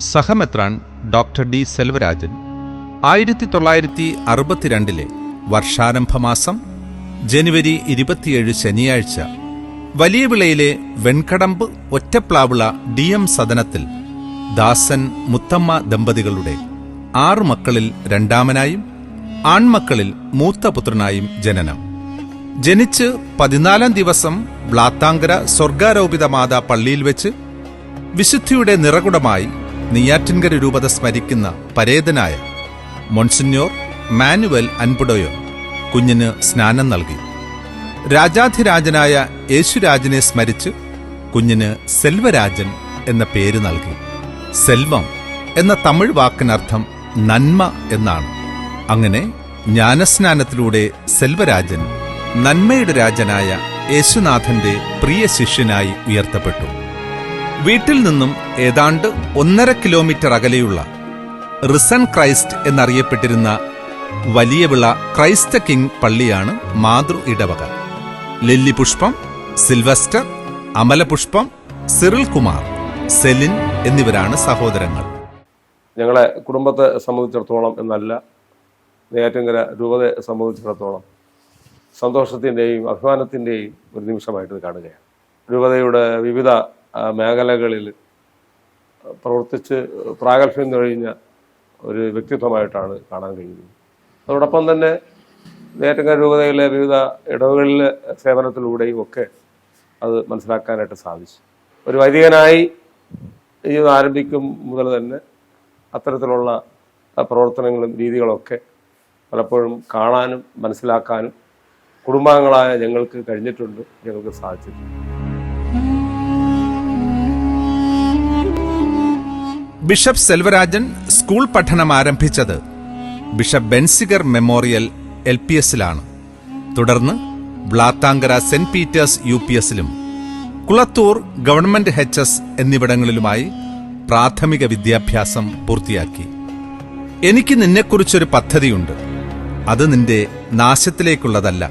സഹമെത്രാൻ doctor D Selvarajan. ആയിരത്തി തൊള്ളായിരത്തി അറുപത്തിരണ്ടിലെ വർഷാരംഭ മാസം ജനുവരി ഇരുപത്തിയേഴ് ശനിയാഴ്ച വലിയ വിളയിലെ വെൺകടമ്പ് ഒറ്റപ്ലാവിള ഡി എം സദനത്തിൽ ദാസൻ മുത്തമ്മ ദമ്പതികളുടെ ആറു മക്കളിൽ രണ്ടാമനായും ആൺമക്കളിൽ മൂത്ത പുത്രനായും ജനനം. ജനിച്ച് പതിനാലാം ദിവസം ബ്ലാത്താങ്കര സ്വർഗാരോപിത മാതാ പള്ളിയിൽ വെച്ച് വിശുദ്ധിയുടെ നിറകുടമായി നെയ്യാറ്റിൻകര രൂപത സ്മരിക്കുന്ന പരേതനായ മൊൺസിഞ്ഞോർ മാനുവൽ അൻപുടോയോ കുഞ്ഞിന് സ്നാനം നൽകി. രാജാധിരാജനായ യേശുരാജനെ സ്മരിച്ച് കുഞ്ഞിന് സെൽവരാജൻ എന്ന പേര് നൽകി. സെൽവം എന്ന തമിഴ് വാക്കിനർത്ഥം നന്മ എന്നാണ്. അങ്ങനെ ജ്ഞാനസ്നാനത്തിലൂടെ സെൽവരാജൻ നന്മയുടെ രാജനായ യേശുനാഥന്റെ പ്രിയ ശിഷ്യനായി ഉയർത്തപ്പെട്ടു. വീട്ടിൽ നിന്നും ഏതാണ്ട് ഒന്നര കിലോമീറ്റർ അകലെയുള്ള റിസൺ ക്രൈസ്റ്റ് എന്നറിയപ്പെട്ടിരുന്ന വലിയ വിള ക്രൈസ്ത കിങ് പള്ളിയാണ് മാതൃ ഇടവക. Lilly Pushpam Sylvester Amalapushpam Cyril Kumar Celine എന്നിവരാണ് സഹോദരങ്ങൾ. ഞങ്ങളെ കുടുംബത്തെ സംബന്ധിച്ചിടത്തോളം എന്നല്ല നെയ്യാറ്റിൻകര രൂപതയെ സംബന്ധിച്ചിടത്തോളം സന്തോഷത്തിന്റെയും അഭിമാനത്തിന്റെയും ഒരു നിമിഷമായിട്ട് കാണുകയാണ്. രൂപതയുടെ വിവിധ മേഖലകളിൽ പ്രവർത്തിച്ച് പ്രാഗൽഭ്യം കഴിഞ്ഞ ഒരു വ്യക്തിത്വമായിട്ടാണ് കാണാൻ കഴിയുന്നത്. അതോടൊപ്പം തന്നെ നെയ്യാറ്റിൻകര രൂപതയിലെ വിവിധ ഇടവുകളിലെ സേവനത്തിലൂടെയും ഒക്കെ അത് മനസ്സിലാക്കാനായിട്ട് സാധിച്ചു. ഒരു വൈദികനായി ജീവിതം ആരംഭിക്കും മുതൽ തന്നെ അത്തരത്തിലുള്ള പ്രവർത്തനങ്ങളും രീതികളൊക്കെ പലപ്പോഴും കാണാനും മനസ്സിലാക്കാനും കുടുംബാംഗങ്ങളായ ഞങ്ങൾക്ക് കഴിഞ്ഞിട്ടുണ്ട് ഞങ്ങൾക്ക് സാധിച്ചിട്ടുണ്ട്. ബിഷപ്പ് സെൽവരാജൻ സ്കൂൾ പഠനം ആരംഭിച്ചത് bishop Benziger memorial L P എസിലാണ്. തുടർന്ന് Blathankara saint Peter's U P എസിലും Kulathur government H S എന്നിവിടങ്ങളിലുമായി പ്രാഥമിക വിദ്യാഭ്യാസം പൂർത്തിയാക്കി. എനിക്ക് നിന്നെക്കുറിച്ചൊരു പദ്ധതിയുണ്ട്. അത് നിന്റെ നാശത്തിലേക്കുള്ളതല്ല.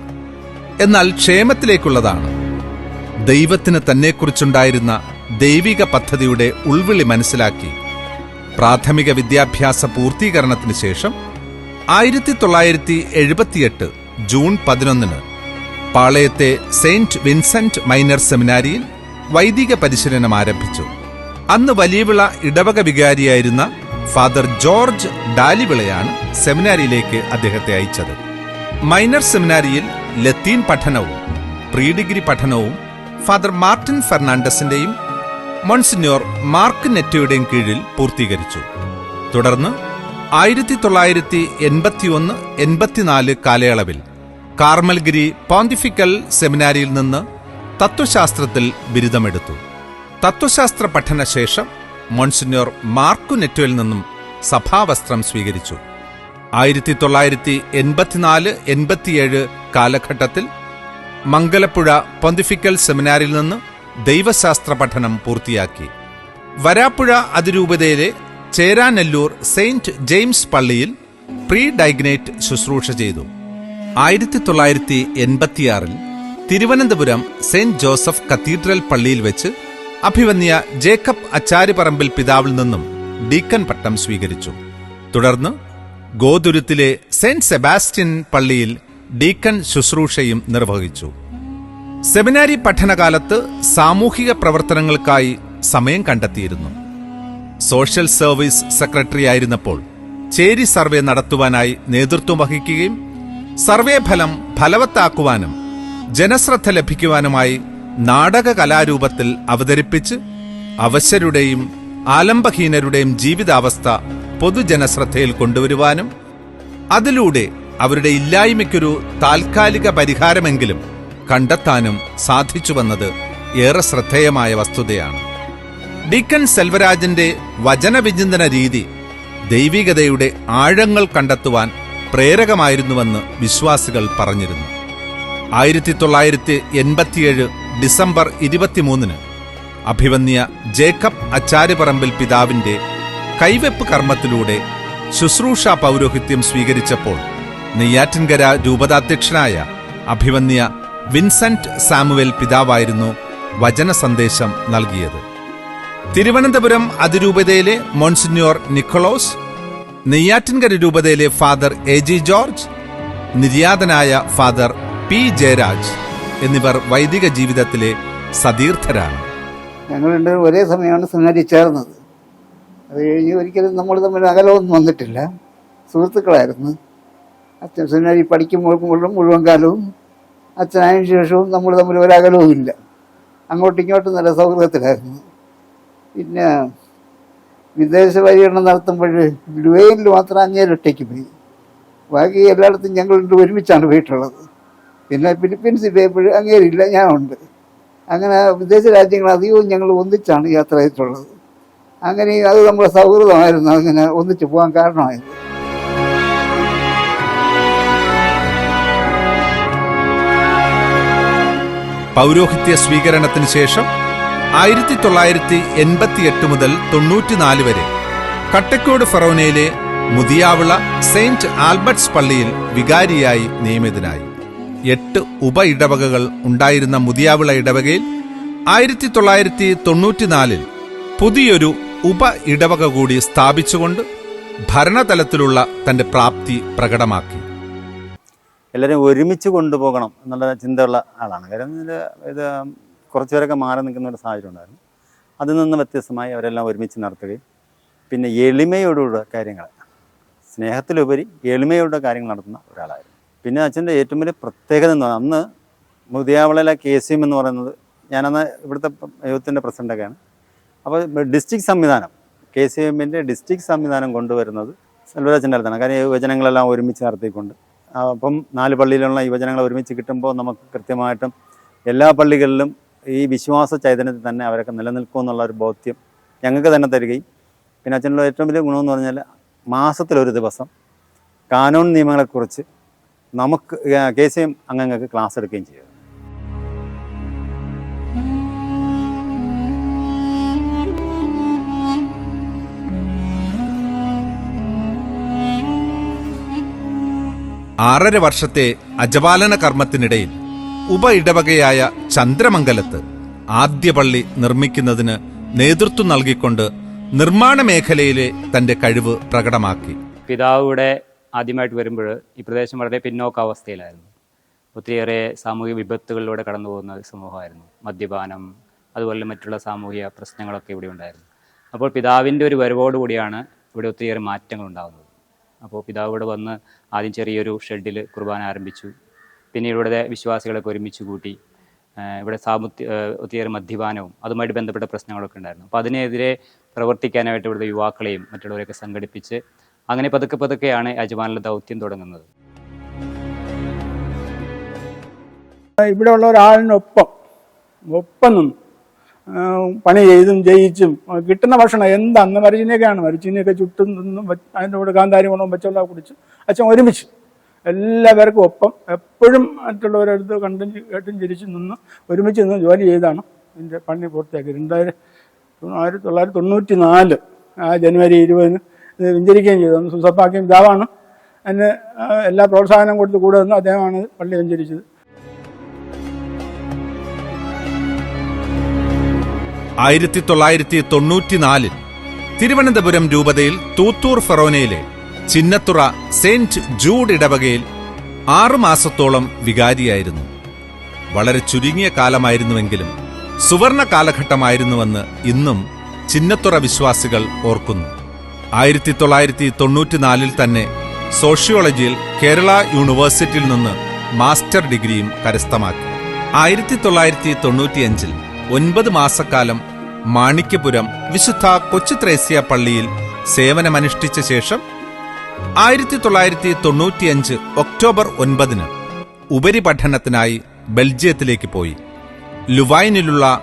എന്നാൽ ക്ഷേമത്തിലേക്കുള്ളതാണ്. ദൈവത്തിന് തന്നെക്കുറിച്ചുണ്ടായിരുന്ന ദൈവിക പദ്ധതിയുടെ ഉൾവിളി മനസ്സിലാക്കി പ്രാഥമിക വിദ്യാഭ്യാസ പൂർത്തീകരണത്തിന് ശേഷം ആയിരത്തി തൊള്ളായിരത്തി എഴുപത്തിയെട്ട് ജൂൺ പതിനൊന്നിന് പാളയത്തെ സെയിന്റ് വിൻസെന്റ് മൈനർ സെമിനാരിയിൽ വൈദിക പരിശീലനം ആരംഭിച്ചു. അന്ന് വലിയവിള ഇടവക വികാരിയായിരുന്ന ഫാദർ ജോർജ് ഡാലിവിളയാണ് സെമിനാരിയിലേക്ക് അദ്ദേഹത്തെ അയച്ചത്. മൈനർ സെമിനാരിയിൽ ലത്തീൻ പഠനവും പ്രീ ഡിഗ്രി പഠനവും ഫാദർ മാർട്ടിൻ ഫെർണാണ്ടസിന്റെയും മോൺസിഞ്ഞോർ മാർക്ക് നെറ്റയുടെയും കീഴിൽ പൂർത്തീകരിച്ചു. തുടർന്ന് ആയിരത്തി തൊള്ളായിരത്തി എൺപത്തിയൊന്ന് എൺപത്തിനാല് കാലയളവിൽ കാർമൽഗിരി പോണ്ടിഫിക്കൽ സെമിനാരിയിൽ നിന്ന് തത്വശാസ്ത്രത്തിൽ ബിരുദമെടുത്തു. തത്വശാസ്ത്ര പഠനശേഷം മോൺസിഞ്ഞോർ മാർക്കു നെറ്റോയിൽ നിന്നും സഭാവസ്ത്രം സ്വീകരിച്ചു. ആയിരത്തി തൊള്ളായിരത്തി എൺപത്തിനാല് എൺപത്തിയേഴ് കാലഘട്ടത്തിൽ മംഗലപ്പുഴ പൊന്തിഫിക്കൽ സെമിനാരിൽ നിന്ന് ദൈവശാസ്ത്ര പഠനം പൂർത്തിയാക്കി. വരാപ്പുഴ അതിരൂപതയിലെ ചേരാനെല്ലൂർ സെയിന്റ് ജെയിംസ് പള്ളിയിൽ പ്രീ ഡൈഗ്നേറ്റ് ശുശ്രൂഷ ചെയ്തു. ആയിരത്തി തൊള്ളായിരത്തി എൺപത്തിയാറിൽ തിരുവനന്തപുരം സെയിന്റ് ജോസഫ് കത്തീഡ്രൽ പള്ളിയിൽ വെച്ച് അഭിവന്യ ജേക്കബ് അച്ചാരിപ്പറമ്പിൽ പിതാവിൽ നിന്നും ഡീക്കൻ പട്ടം സ്വീകരിച്ചു. തുടർന്ന് ഗോതുരത്തിലെ സെന്റ് സെബാസ്റ്റ്യൻ പള്ളിയിൽ ഡീക്കൻ ശുശ്രൂഷയും നിർവഹിച്ചു. സെമിനാരി പഠനകാലത്ത് സാമൂഹിക പ്രവർത്തനങ്ങൾക്കായി സമയം കണ്ടെത്തിയിരുന്നു. സോഷ്യൽ സർവീസ് സെക്രട്ടറി ആയിരുന്നപ്പോൾ ചേരി സർവേ നടത്തുവാനായി നേതൃത്വം വഹിക്കുകയും സർവേ ഫലം ഫലവത്താക്കുവാനും ജനശ്രദ്ധ ലഭിക്കുവാനുമായി നാടക കലാരൂപത്തിൽ അവതരിപ്പിച്ച് അവശരുടെയും ആലംബഹീനരുടെയും ജീവിതാവസ്ഥ പൊതുജനശ്രദ്ധയിൽ കൊണ്ടുവരുവാനും അതിലൂടെ അവരുടെ ഇല്ലായ്മയ്ക്കൊരു താൽക്കാലിക പരിഹാരമെങ്കിലും കണ്ടെത്താനും സാധിച്ചുവെന്നത് ഏറെ ശ്രദ്ധേയമായ വസ്തുതയാണ്. ഡിക്കൻ സെൽവരാജന്റെ വചനവിചിന്തന രീതി ദൈവികതയുടെ ആഴങ്ങൾ കണ്ടെത്തുവാൻ പ്രേരകമായിരുന്നുവെന്ന് വിശ്വാസികൾ പറഞ്ഞിരുന്നു. ആയിരത്തി തൊള്ളായിരത്തി എൺപത്തിയേഴ് ഡിസംബർ ഇരുപത്തിമൂന്നിന് അഭിവന്യ ജേക്കബ് അച്ചാര്യപറമ്പിൽ പിതാവിന്റെ കൈവെപ്പ് കർമ്മത്തിലൂടെ ശുശ്രൂഷ പൗരോഹിത്യം സ്വീകരിച്ചപ്പോൾ നെയ്യാറ്റിൻകര രൂപതാധ്യക്ഷനായ അഭിവന്യ വിൻസെന്റ് സാമുവേൽ പിതാവായിരുന്നു വചന സന്ദേശം നൽകിയത്. തിരുവനന്തപുരം അതിരൂപതയിലെ മോൺസിന്യോർ നിക്കോളോസ് നെയ്യാറ്റിൻകര രൂപതയിലെ ഫാദർ എ ജി ജോർജ് നിര്യാതനായ ഫാദർ പി ജയരാജ് എന്നിവർ വൈദിക ജീവിതത്തിലെ സതീർത്ഥരാണ്. ഞങ്ങൾ രണ്ടുപേരും ഒരേ സമയമാണ് സെമിനാരിൽ ചേർന്നത്. അത് കഴിഞ്ഞ് ഒരിക്കലും നമ്മൾ തമ്മിൽ അകലമൊന്നും വന്നിട്ടില്ല. സുഹൃത്തുക്കളായിരുന്നു. അച്ഛൻ സെമിനാരി പഠിക്കുമ്പോൾ മുഴുവൻ കാലവും അച്ഛനായതിനു ശേഷവും നമ്മൾ തമ്മിൽ ഒരകലവും ഇല്ല. അങ്ങോട്ടും ഇങ്ങോട്ടും നല്ല സൗഹൃദത്തിലായിരുന്നു. പിന്നെ വിദേശ പര്യടനം നടത്തുമ്പോൾ ലുവൈനിൽ മാത്രം അങ്ങേരെ ഒറ്റയ്ക്ക് പോയി. ബാക്കി എല്ലായിടത്തും ഞങ്ങൾ ഒരുമിച്ചാണ് പോയിട്ടുള്ളത്. പിന്നെ ഫിലിപ്പീൻസിൽ പോയപ്പോൾ അങ്ങേരില്ല ഞാനുണ്ട്. അങ്ങനെ വിദേശ രാജ്യങ്ങൾ അധികവും ഞങ്ങൾ ഒന്നിച്ചാണ് യാത്ര ചെയ്തിട്ടുള്ളത്. അങ്ങനെ അത് നമ്മുടെ സൗഹൃദമായിരുന്നു അങ്ങനെ ഒന്നിച്ച് പോകാൻ കാരണമായത്. പൗരോഹിത്യ സ്വീകരണത്തിന് ശേഷം ആയിരത്തി തൊള്ളായിരത്തി എൺപത്തിയെട്ട് മുതൽ തൊണ്ണൂറ്റിനാല് വരെ കട്ടക്കോട് ഫറോനയിലെ മുതിയാവിള സെയിന്റ് ആൽബർട്ട്സ് പള്ളിയിൽ വികാരിയായി നിയമിതനായി. എട്ട് ഉപ ഇടവകകൾ ഉണ്ടായിരുന്ന മുതിയാവിള ഇടവകയിൽ ആയിരത്തി തൊള്ളായിരത്തി തൊണ്ണൂറ്റിനാലിൽ പുതിയൊരു ഉപ ഇടവക കൂടി സ്ഥാപിച്ചുകൊണ്ട് ഭരണതലത്തിലുള്ള തന്റെ പ്രാപ്തി പ്രകടമാക്കി. എല്ലാവരെയും ഒരുമിച്ച് കൊണ്ടുപോകണം എന്നുള്ള ചിന്തയുള്ള ആളാണ്. കാര്യം ഇത് കുറച്ച് പേരൊക്കെ മാറി നിൽക്കുന്ന ഒരു സാഹചര്യം ഉണ്ടായിരുന്നു. അതിൽ നിന്ന് വ്യത്യസ്തമായി അവരെല്ലാം ഒരുമിച്ച് നടത്തുകയും പിന്നെ എളിമയോടുള്ള കാര്യങ്ങൾ സ്നേഹത്തിലുപരി എളിമയോടെ കാര്യങ്ങൾ നടത്തുന്ന ഒരാളായിരുന്നു. പിന്നെ അച്ഛന്റെ ഏറ്റവും വലിയ പ്രത്യേകത എന്ന് പറഞ്ഞാൽ അന്ന് മുതിയാവളയിലെ കെ സി എം എന്ന് പറയുന്നത് ഞാനന്ന് ഇവിടുത്തെ യൂത്തിന്റെ പ്രസിഡന്റൊക്കെയാണ്. അപ്പോൾ ഡിസ്ട്രിക്ട് സംവിധാനം കെ സി എമ്മിന്റെ ഡിസ്ട്രിക്ട് സംവിധാനം കൊണ്ടുവരുന്നത് സെൽവരാജന്റെ അടുത്താണ്. കാര്യം യുവജനങ്ങളെല്ലാം ഒരുമിച്ച് നടത്തിക്കൊണ്ട് അപ്പം നാല് പള്ളിയിലുള്ള യുവജനങ്ങൾ ഒരുമിച്ച് കിട്ടുമ്പോൾ നമുക്ക് കൃത്യമായിട്ടും എല്ലാ പള്ളികളിലും ഈ വിശ്വാസ ചൈതന്യത്തിൽ തന്നെ അവരൊക്കെ നിലനിൽക്കും എന്നുള്ള ഒരു ബോധ്യം ഞങ്ങൾക്ക് തന്നെ തരികയും. പിന്നെ അച്ഛനുള്ള ഏറ്റവും വലിയ ഗുണമെന്ന് പറഞ്ഞാൽ മാസത്തിലൊരു ദിവസം കാനൂൺ നിയമങ്ങളെക്കുറിച്ച് നമുക്ക് കെ സി എം അംഗങ്ങൾക്ക് ക്ലാസ് എടുക്കുകയും ചെയ്തു ആറര വർഷത്തെ അജപാലന കർമ്മത്തിനിടയിൽ ഉപ ഇടവകയായ ചന്ദ്രമംഗലത്ത് ആദ്യ പള്ളി നിർമ്മിക്കുന്നതിന് നേതൃത്വം നൽകിക്കൊണ്ട് നിർമ്മാണ മേഖലയിലെ തന്റെ കഴിവ് പ്രകടമാക്കി. പിതാവ് ഇവിടെ ആദ്യമായിട്ട് വരുമ്പോൾ ഈ പ്രദേശം വളരെ പിന്നോക്കാവസ്ഥയിലായിരുന്നു. ഒത്തിരിയേറെ സാമൂഹിക വിപത്തുകളിലൂടെ കടന്നു പോകുന്ന സമൂഹമായിരുന്നു. മദ്യപാനം അതുപോലെ മറ്റുള്ള സാമൂഹിക പ്രശ്നങ്ങളൊക്കെ ഇവിടെ ഉണ്ടായിരുന്നു. അപ്പോൾ പിതാവിന്റെ ഒരു വരവോടുകൂടിയാണ് ഇവിടെ ഒത്തിരിയേറെ മാറ്റങ്ങൾ ഉണ്ടാകുന്നത്. അപ്പോൾ പിതാവ് ഇവിടെ വന്ന് ആദ്യം ചെറിയൊരു ഷെഡിൽ കുർബാന ആരംഭിച്ചു. പിന്നീട് ഇവിടുത്തെ വിശ്വാസികളൊക്കെ ഒരുമിച്ച് കൂട്ടി ഇവിടെ സാമ്പത്തിക ഏഹ് ഒത്തിരിയേറെ മദ്യപാനവും അതുമായിട്ട് ബന്ധപ്പെട്ട പ്രശ്നങ്ങളൊക്കെ ഉണ്ടായിരുന്നു. അപ്പോൾ അതിനെതിരെ പ്രവർത്തിക്കാനായിട്ട് ഇവിടുത്തെ യുവാക്കളെയും മറ്റുള്ളവരെയൊക്കെ സംഘടിപ്പിച്ച് അങ്ങനെ പതുക്കെ പതുക്കെയാണ് യജമാനിലെ ദൗത്യം തുടങ്ങുന്നത്. ഇവിടെ ഉള്ള ഒരാളിനൊപ്പം ഒപ്പം നിന്നു പണി ചെയ്തും ജയിച്ചും കിട്ടുന്ന ഭക്ഷണം എന്താന്ന് മരിച്ചിനെയൊക്കെയാണ് മരിച്ചിനെയൊക്കെ ചുറ്റും നിന്നും അതിന്റെ കൂടെ കാന്താരി ഗുണവും വെച്ചെല്ലാം കുടിച്ച് അച്ഛൻ ഒരുമിച്ച് എല്ലാവർക്കും ഒപ്പം എപ്പോഴും മറ്റുള്ളവരടുത്ത് കണ്ടും കേട്ടും ചിരിച്ചു നിന്ന് ഒരുമിച്ച് നിന്ന് ജോലി ചെയ്താണ് ഇതിന്റെ പണി പൂർത്തിയാക്കി രണ്ടായിരം ആയിരത്തി തൊള്ളായിരത്തി തൊണ്ണൂറ്റി നാല് ആ ജനുവരി ഇരുപതിന് ഇത് വെഞ്ചരിക്കുകയും ചെയ്തു. സുസപ്പാക്കിയും എന്നെ അതിന് എല്ലാ പ്രോത്സാഹനം കൊടുത്ത് കൂടെ നിന്ന് അദ്ദേഹമാണ് പള്ളി വെഞ്ചരിച്ചത്. ആയിരത്തി തൊള്ളായിരത്തി തൊണ്ണൂറ്റിനാലിൽ തിരുവനന്തപുരം രൂപതയിൽ തൂത്തൂർ ഫെറോനയിലെ ചിന്നത്തുറ സെന്റ് ജൂഡ് ഇടവകയിൽ ആറുമാസത്തോളം വികാരിയായിരുന്നു. വളരെ ചുരുങ്ങിയ കാലമായിരുന്നുവെങ്കിലും സുവർണ കാലഘട്ടമായിരുന്നുവെന്ന് ഇന്നും ചിന്നത്തുറ വിശ്വാസികൾ ഓർക്കുന്നു. ആയിരത്തി തൊള്ളായിരത്തി തൊണ്ണൂറ്റിനാലിൽ തന്നെ സോഷ്യോളജിയിൽ കേരള യൂണിവേഴ്സിറ്റിയിൽ നിന്ന് മാസ്റ്റർ ഡിഗ്രിയും കരസ്ഥമാക്കി. ആയിരത്തി തൊള്ളായിരത്തി തൊണ്ണൂറ്റിയഞ്ചിൽ ഒൻപത് മാസക്കാലം മാണിക്യപുരം വിശുദ്ധ കൊച്ചുത്രേസ്യ പള്ളിയിൽ സേവനമനുഷ്ഠിച്ച ശേഷം ആയിരത്തി തൊള്ളായിരത്തി തൊണ്ണൂറ്റിയഞ്ച് ഒക്ടോബർ ഒൻപതിന് ഉപരിപഠനത്തിനായി ബെൽജിയത്തിലേക്ക് പോയി. ലുവൈനിലുള്ള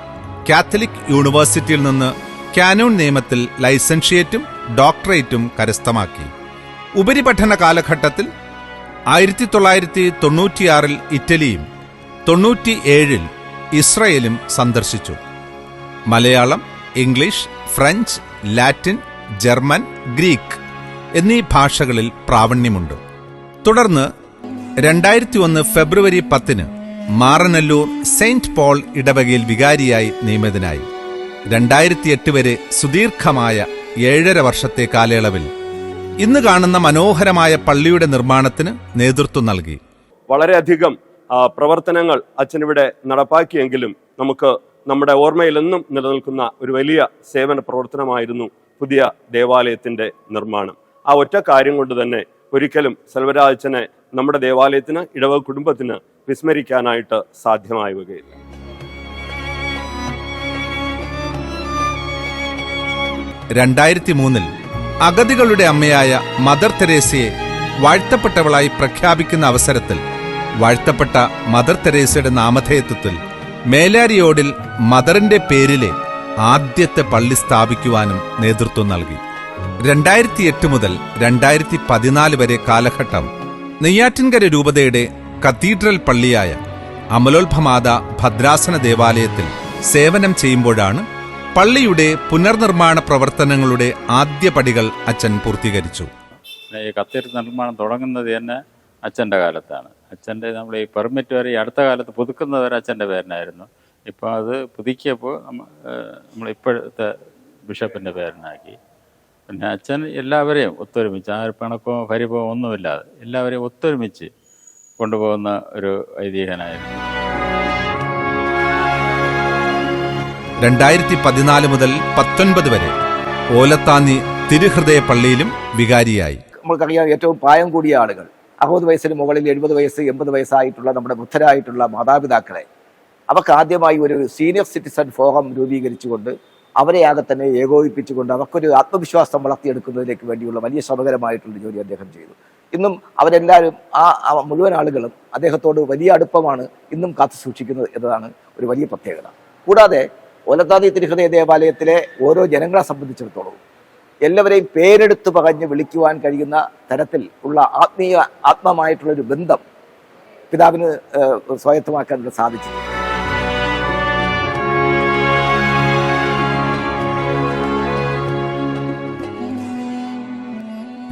കാത്തലിക് യൂണിവേഴ്സിറ്റിയിൽ നിന്ന് കാനൂൺ നിയമത്തിൽ ലൈസൻഷിയേറ്റും ഡോക്ടറേറ്റും കരസ്ഥമാക്കി. ഉപരിപഠന കാലഘട്ടത്തിൽ ആയിരത്തി തൊള്ളായിരത്തി തൊണ്ണൂറ്റിയാറിൽ ഇറ്റലിയും തൊണ്ണൂറ്റിയേഴിൽ ഇസ്രയേലും സന്ദർശിച്ചു. Malayalam English French Latin German Greek എന്നീ ഭാഷകളിൽ പ്രാവണ്യമുണ്ട്. തുടർന്ന് രണ്ടായിരത്തി ഒന്ന് ഫെബ്രുവരി പത്തിന് മാറനല്ലൂർ സെയിന്റ് പോൾ ഇടവകയിൽ വികാരിയായി നിയമിതനായി. രണ്ടായിരത്തി എട്ട് വരെ സുദീർഘമായ ഏഴര വർഷത്തെ കാലയളവിൽ ഇന്ന് കാണുന്ന മനോഹരമായ പള്ളിയുടെ നിർമ്മാണത്തിന് നേതൃത്വം നൽകി. വളരെയധികം പ്രവർത്തനങ്ങൾ അച്ഛനിവിടെ നടപ്പാക്കിയെങ്കിലും നമുക്ക് നമ്മുടെ ഓർമ്മയിൽ എന്നും നിലനിൽക്കുന്ന ഒരു വലിയ സേവന പ്രവർത്തനമായിരുന്നു പുതിയ ദേവാലയത്തിന്റെ നിർമ്മാണം. ആ ഒറ്റ കാര്യം കൊണ്ട് തന്നെ ഒരിക്കലും സെൽവരാജനെ നമ്മുടെ ദേവാലയത്തിന് ഇടവ കുടുംബത്തിന് വിസ്മരിക്കാനായിട്ട് സാധ്യമായി വകയില്ല. രണ്ടായിരത്തി മൂന്നിൽ അഗതികളുടെ അമ്മയായ മദർ തെരേസയെ വാഴ്ത്തപ്പെട്ടവളായി പ്രഖ്യാപിക്കുന്ന അവസരത്തിൽ വാഴ്ത്തപ്പെട്ട മദർ തെരേസയുടെ നാമധേയത്വത്തിൽ മേലാരിയോടിൽ മദറിന്റെ പേരിലെ ആദ്യത്തെ പള്ളി സ്ഥാപിക്കുവാനും നേതൃത്വം നൽകി. രണ്ടായിരത്തി എട്ട് മുതൽ രണ്ടായിരത്തി പതിനാല് വരെ കാലഘട്ടം നെയ്യാറ്റിൻകര രൂപതയുടെ കത്തീഡ്രൽ പള്ളിയായ അമലോത്ഭമാത ഭദ്രാസന ദേവാലയത്തിൽ സേവനം ചെയ്യുമ്പോഴാണ് പള്ളിയുടെ പുനർനിർമ്മാണ പ്രവർത്തനങ്ങളുടെ ആദ്യ പടികൾ അച്ഛൻ പൂർത്തീകരിച്ചു. ഈ കത്തീഡ്രൽ നിർമ്മാണം തുടങ്ങുന്നത് തന്നെ അച്ഛന്റെ കാലത്താണ്. അച്ഛന്റെ നമ്മൾ ഈ പെർമിറ്റ് വരെ ഈ അടുത്ത കാലത്ത് പുതുക്കുന്നത് വരെ അച്ഛന്റെ പേരിനായിരുന്നു. ഇപ്പോൾ അത് പുതുക്കിയപ്പോൾ നമ്മ നമ്മൾ ഇപ്പോഴത്തെ ബിഷപ്പിന്റെ പേരിനാക്കി. പിന്നെ അച്ഛൻ എല്ലാവരെയും ഒത്തൊരുമിച്ച് ആ ഒരു പിണക്കമോ പരിഭവോ ഒന്നുമില്ലാതെ എല്ലാവരെയും ഒത്തൊരുമിച്ച് കൊണ്ടുപോകുന്ന ഒരു ഐതിഹ്യനായിരുന്നു. രണ്ടായിരത്തി പതിനാല് മുതൽ പത്തൊൻപത് വരെ ഓലത്താന്നി തിരുഹൃദയ പള്ളിയിലും വികാരിയായി. നമ്മൾക്കറിയാം ഏറ്റവും പ്രായം കൂടിയ ആളുകൾ. അറുപത് വയസ്സിന് മുകളിൽ എഴുപത് വയസ്സ് എൺപത് വയസ്സായിട്ടുള്ള നമ്മുടെ വൃദ്ധരായിട്ടുള്ള മാതാപിതാക്കളെ അവർക്ക് ആദ്യമായി ഒരു സീനിയർ സിറ്റിസൺ ഫോറം രൂപീകരിച്ചുകൊണ്ട് അവരെ ആകെ തന്നെ ഏകോപിപ്പിച്ചുകൊണ്ട് അവർക്കൊരു ആത്മവിശ്വാസം വളർത്തിയെടുക്കുന്നതിലേക്ക് വേണ്ടിയുള്ള വലിയ ശ്രമകരമായിട്ടുള്ള ജോലി അദ്ദേഹം ചെയ്തു. ഇന്നും അവരെല്ലാവരും ആ മുഴുവൻ ആളുകളും അദ്ദേഹത്തോട് വലിയ അടുപ്പമാണ് ഇന്നും കാത്തു സൂക്ഷിക്കുന്നത് എന്നതാണ് ഒരു വലിയ പ്രത്യേകത. കൂടാതെ ഒലത്താതി തിരുഹൃദയ ദേവാലയത്തിലെ ഓരോ ജനങ്ങളെ സംബന്ധിച്ചിടത്തോളം എല്ലാവരെയും പേരെടുത്ത് പറഞ്ഞ് വിളിക്കുവാൻ കഴിയുന്ന തരത്തിൽ ഉള്ള ആത്മീയ ആത്മമായിട്ടുള്ള ഒരു ബന്ധം പിതാവിന് സ്വായത്തമാക്കാൻ സാധിച്ചു.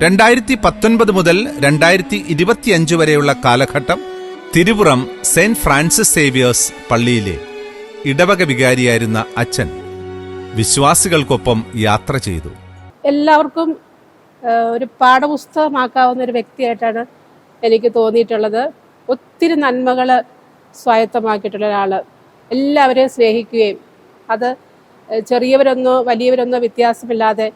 രണ്ടായിരത്തി പത്തൊൻപത് മുതൽ രണ്ടായിരത്തി ഇരുപത്തിയഞ്ച് വരെയുള്ള കാലഘട്ടം തിരുപുറം സെന്റ് ഫ്രാൻസിസ് സേവിയേഴ്സ് പള്ളിയിലെ ഇടവക വികാരിയായിരുന്ന അച്ഛൻ വിശ്വാസികൾക്കൊപ്പം യാത്ര ചെയ്തു. എല്ലാവർക്കും ഒരു പാഠപുസ്തകമാക്കാവുന്ന ഒരു വ്യക്തിയായിട്ടാണ് എനിക്ക് തോന്നിയിട്ടുള്ളത്. ഒത്തിരി നന്മകൾ സ്വായത്തമാക്കിയിട്ടുള്ള ഒരാൾ എല്ലാവരെയും സ്നേഹിക്കുകയും അത് ചെറിയവരൊന്നോ വലിയവരൊന്നോ വ്യത്യാസമില്ലാതെ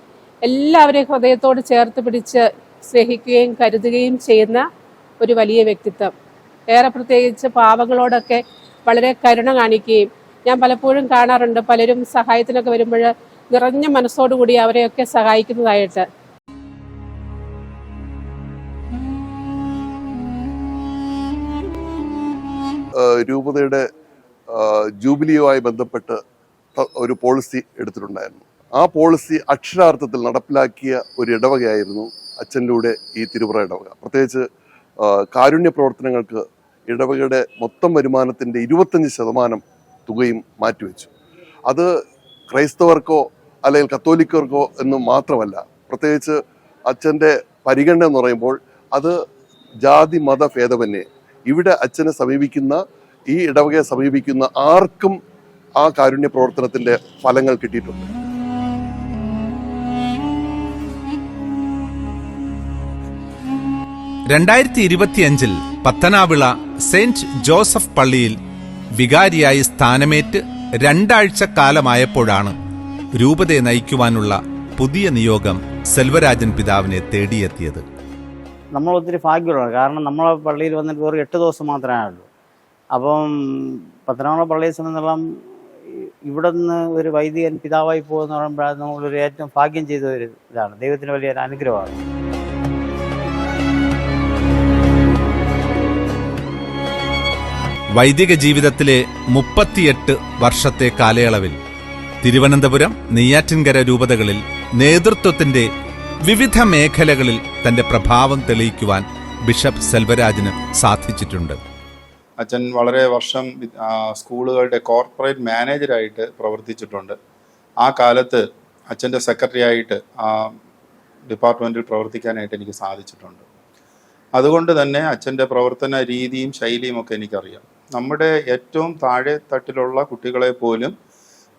എല്ലാവരെയും ഹൃദയത്തോട് ചേർത്ത് പിടിച്ച് സ്നേഹിക്കുകയും കരുതുകയും ചെയ്യുന്ന ഒരു വലിയ വ്യക്തിത്വം. ഏറെ പ്രത്യേകിച്ച് പാവങ്ങളോടൊക്കെ വളരെ കരുണ കാണിക്കുകയും ഞാൻ പലപ്പോഴും കാണാറുണ്ട്. പലരും സഹായത്തിനൊക്കെ വരുമ്പോൾ നിറഞ്ഞ മനസ്സോടുകൂടി അവരെയൊക്കെ സഹായിക്കുന്നതായിട്ട്. രൂപതയുടെ ജൂബിലിയുമായി ബന്ധപ്പെട്ട് ഒരു പോളിസി എടുത്തിട്ടുണ്ടായിരുന്നു. ആ പോളിസി അക്ഷരാർത്ഥത്തിൽ നടപ്പിലാക്കിയ ഒരു ഇടവകയായിരുന്നു അച്ഛനിലൂടെ ഈ തിരുവറ ഇടവക. പ്രത്യേകിച്ച് കാരുണ്യ പ്രവർത്തനങ്ങൾക്ക് ഇടവകയുടെ മൊത്തം വരുമാനത്തിന്റെ ഇരുപത്തഞ്ച് ശതമാനം തുകയും മാറ്റിവെച്ചു. അത് ക്രൈസ്തവർക്കോ അല്ലെങ്കിൽ കത്തോലിക്കർക്കോ എന്ന് മാത്രമല്ല പ്രത്യേകിച്ച് അച്ഛന്റെ പരിഗണന എന്ന് പറയുമ്പോൾ അത് ജാതി മത ഭേദമന്യേ. ഇവിടെ അച്ഛനെ സമീപിക്കുന്ന ഈ ഇടവകയെ സമീപിക്കുന്ന ആർക്കും ആ കാരുണ്യ പ്രവർത്തനത്തിന്റെ ഫലങ്ങൾ കിട്ടിയിട്ടുണ്ട്. രണ്ടായിരത്തി ഇരുപത്തിയഞ്ചിൽ പത്തനാവിള സെന്റ് ജോസഫ് പള്ളിയിൽ വികാരിയായി സ്ഥാനമേറ്റ് രണ്ടാഴ്ച കാലമായപ്പോഴാണ് രൂപതയെ നയിക്കുവാനുള്ള പുതിയ നിയോഗം സെൽവരാജൻ പിതാവിനെ തേടിയെത്തിയത്. നമ്മൾ ഒത്തിരി ഭാഗ്യമുള്ളതാണ്. കാരണം നമ്മളെ പള്ളിയിൽ വന്നിട്ട് വെറും എട്ട് ദിവസം മാത്രമേ ഉള്ളൂ അപ്പം പത്തനാമല പള്ളിയെ സംബന്ധിച്ചിടത്തോളം ഇവിടെ നിന്ന് ഒരു വൈദികൻ പിതാവായി പോകുന്ന പറയുമ്പോഴാണ് നമ്മളൊരു ഏറ്റവും ഭാഗ്യം ചെയ്ത ഒരു ഇതാണ്. ദൈവത്തിന് വലിയൊരു അനുഗ്രഹമാണ്. വൈദിക ജീവിതത്തിലെ മുപ്പത്തിയെട്ട് വർഷത്തെ കാലയളവിൽ തിരുവനന്തപുരം നെയ്യാറ്റിൻകര രൂപതകളിൽ നേതൃത്വത്തിന്റെ വിവിധ മേഖലകളിൽ തന്റെ പ്രഭാവം തെളിയിക്കുവാൻ ബിഷപ്പ് സെൽവരാജിന് സാധിച്ചിട്ടുണ്ട്. അച്ഛൻ വളരെ വർഷം സ്കൂളുകളുടെ കോർപ്പറേറ്റ് മാനേജരായിട്ട് പ്രവർത്തിച്ചിട്ടുണ്ട്. ആ കാലത്ത് അച്ഛന്റെ സെക്രട്ടറി ആയിട്ട് ആ ഡിപ്പാർട്ട്മെന്റിൽ പ്രവർത്തിക്കാനായിട്ട് എനിക്ക് സാധിച്ചിട്ടുണ്ട്. അതുകൊണ്ട് തന്നെ അച്ഛന്റെ പ്രവർത്തന രീതിയും ശൈലിയും ഒക്കെ എനിക്കറിയാം. നമ്മുടെ ഏറ്റവും താഴെ തട്ടിലുള്ള കുട്ടികളെ പോലും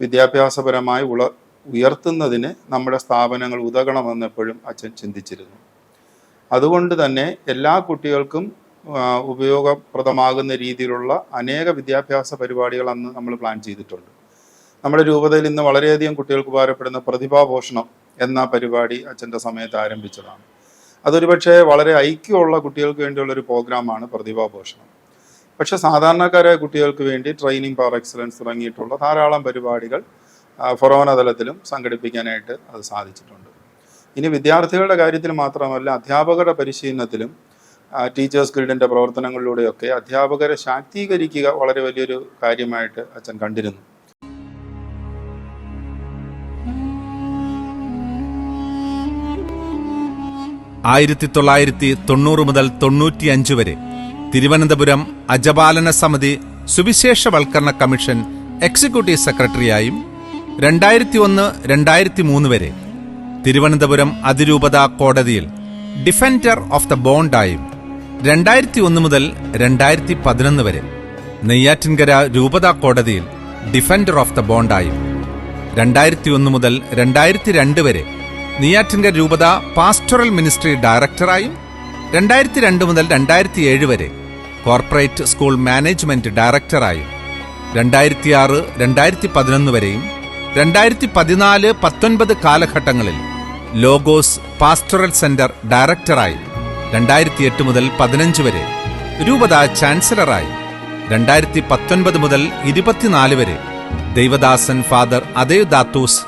വിദ്യാഭ്യാസപരമായി ഉള ഉയർത്തുന്നതിന് നമ്മുടെ സ്ഥാപനങ്ങൾ ഉതകണമെന്ന് എപ്പോഴും അച്ഛൻ ചിന്തിച്ചിരുന്നു. അതുകൊണ്ട് തന്നെ എല്ലാ കുട്ടികൾക്കും ഉപയോഗപ്രദമാകുന്ന രീതിയിലുള്ള അനേക വിദ്യാഭ്യാസ പരിപാടികൾ അന്ന് നമ്മൾ പ്ലാൻ ചെയ്തിട്ടുണ്ട്. നമ്മുടെ രൂപതയിൽ ഇന്ന് വളരെയധികം കുട്ടികൾക്ക് ഉപകാരപ്പെടുന്ന പ്രതിഭാപോഷണം എന്ന പരിപാടി അച്ഛന്റെ സമയത്ത് ആരംഭിച്ചതാണ്. അതൊരു പക്ഷേ വളരെ ഐക്യമുള്ള കുട്ടികൾക്ക് വേണ്ടിയുള്ള ഒരു പ്രോഗ്രാമാണ് പ്രതിഭാപോഷണം പക്ഷെ സാധാരണക്കാരായ കുട്ടികൾക്ക് വേണ്ടി ട്രെയിനിങ് പവർ എക്സലൻസ് തുടങ്ങിയിട്ടുള്ള ധാരാളം പരിപാടികൾ ഫൊറോന തലത്തിലും സംഘടിപ്പിക്കാനായിട്ട് അത് സാധിച്ചിട്ടുണ്ട്. ഇനി വിദ്യാർത്ഥികളുടെ കാര്യത്തിൽ മാത്രമല്ല അധ്യാപകരുടെ പരിശീലനത്തിലും ടീച്ചേഴ്സ് ഗ്രിഡിന്റെ പ്രവർത്തനങ്ങളിലൂടെയൊക്കെ അധ്യാപകരെ ശാക്തീകരിക്കുക വളരെ വലിയൊരു കാര്യമായിട്ട് അച്ഛൻ കണ്ടിരുന്നു. ആയിരത്തി തൊള്ളായിരത്തി തൊണ്ണൂറ് മുതൽ തൊണ്ണൂറ്റിയഞ്ച് വരെ തിരുവനന്തപുരം അജപാലന സമിതി സുവിശേഷവൽക്കരണ കമ്മീഷൻ എക്സിക്യൂട്ടീവ് സെക്രട്ടറിയായും രണ്ടായിരത്തി ഒന്ന് രണ്ടായിരത്തി മൂന്ന് വരെ തിരുവനന്തപുരം അതിരൂപത കോടതിയിൽ ഡിഫൻഡർ ഓഫ് ദ ബോണ്ടായും രണ്ടായിരത്തി ഒന്ന് മുതൽ രണ്ടായിരത്തി പതിനൊന്ന് വരെ നെയ്യാറ്റിൻകര രൂപത കോടതിയിൽ ഡിഫൻഡർ ഓഫ് ദ ബോണ്ടായും രണ്ടായിരത്തി ഒന്ന് മുതൽ രണ്ടായിരത്തി രണ്ട് വരെ നെയ്യാറ്റിൻകര രൂപത പാസ്റ്ററൽ മിനിസ്ട്രി ഡയറക്ടറായും രണ്ടായിരത്തി രണ്ട് മുതൽ രണ്ടായിരത്തി ഏഴ് വരെ കോർപ്പറേറ്റ് സ്കൂൾ മാനേജ്മെന്റ് ഡയറക്ടറായും രണ്ടായിരത്തി ആറ് രണ്ടായിരത്തി പതിനൊന്ന് വരെയും രണ്ടായിരത്തി പതിനാല് പത്തൊൻപത് കാലഘട്ടങ്ങളിൽ ലോഗോസ് പാസ്റ്ററൽ സെന്റർ ഡയറക്ടറായും രണ്ടായിരത്തി എട്ട് മുതൽ പതിനഞ്ച് വരെ രൂപത ചാൻസലറായി രണ്ടായിരത്തി പത്തൊൻപത് മുതൽ ഇരുപത്തിനാല് വരെ ദൈവദാസൻ ഫാദർ അതേ ദാത്തൂസ്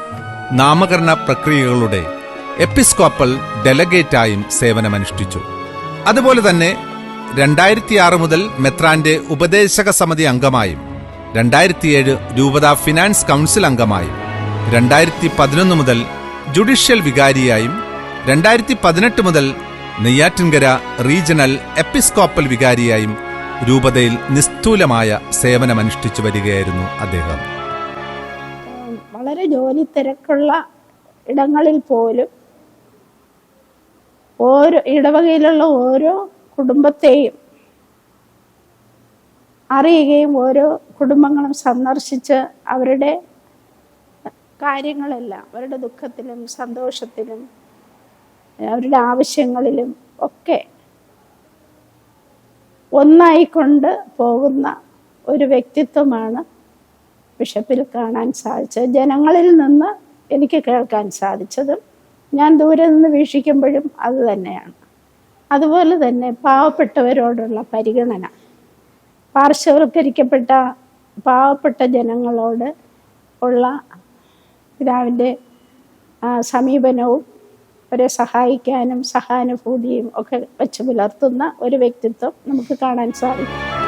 നാമകരണ പ്രക്രിയകളുടെ എപ്പിസ്കോപ്പൽ ഡെലഗേറ്റായും സേവനമനുഷ്ഠിച്ചു. അതുപോലെ തന്നെ രണ്ടായിരത്തി ആറ് മുതൽ മെത്രാന്റെ ഉപദേശക സമിതി അംഗമായും രണ്ടായിരത്തിയേഴ് രൂപത ഫിനാൻസ് കൗൺസിൽ അംഗമായും രണ്ടായിരത്തി പതിനൊന്ന് മുതൽ ജുഡീഷ്യൽ വികാരിയായും രണ്ടായിരത്തി പതിനെട്ട് മുതൽ നെയ്യാറ്റിൻകര റീജിയണൽ എപ്പിസ്കോപ്പൽ വികാരിയായും രൂപതയിൽ നിസ്തൂലമായ സേവനമനുഷ്ഠിച്ചു വരികയായിരുന്നു അദ്ദേഹം. വളരെ ജോലി തിരക്കുള്ള ഇടങ്ങളിൽ പോലും ഓരോ ഇടവകയിലുള്ള ഓരോ കുടുംബത്തെയും അറിയുകയും ഓരോ കുടുംബങ്ങളും സന്ദർശിച്ച് അവരുടെ കാര്യങ്ങളെല്ലാം അവരുടെ ദുഃഖത്തിലും സന്തോഷത്തിലും അവരുടെ ആവശ്യങ്ങളിലും ഒക്കെ ഒന്നായിക്കൊണ്ട് പോകുന്ന ഒരു വ്യക്തിത്വമാണ് ബിഷപ്പിൽ കാണാൻ സാധിച്ചത്. ജനങ്ങളിൽ നിന്ന് എനിക്ക് കേൾക്കാൻ സാധിച്ചതും ഞാൻ ദൂരെ നിന്ന് വീക്ഷിക്കുമ്പോഴും അത് തന്നെയാണ്. അതുപോലെ തന്നെ പാവപ്പെട്ടവരോടുള്ള പരിഗണന. പാർശ്വവൽക്കരിക്കപ്പെട്ട പാവപ്പെട്ട ജനങ്ങളോട് ഉള്ള പിതാവിന്റെ സമീപനവും അവരെ സഹായിക്കാനും സഹാനുഭൂതിയും ഒക്കെ വെച്ച് പുലർത്തുന്ന ഒരു വ്യക്തിത്വം നമുക്ക് കാണാൻ സാധിക്കും.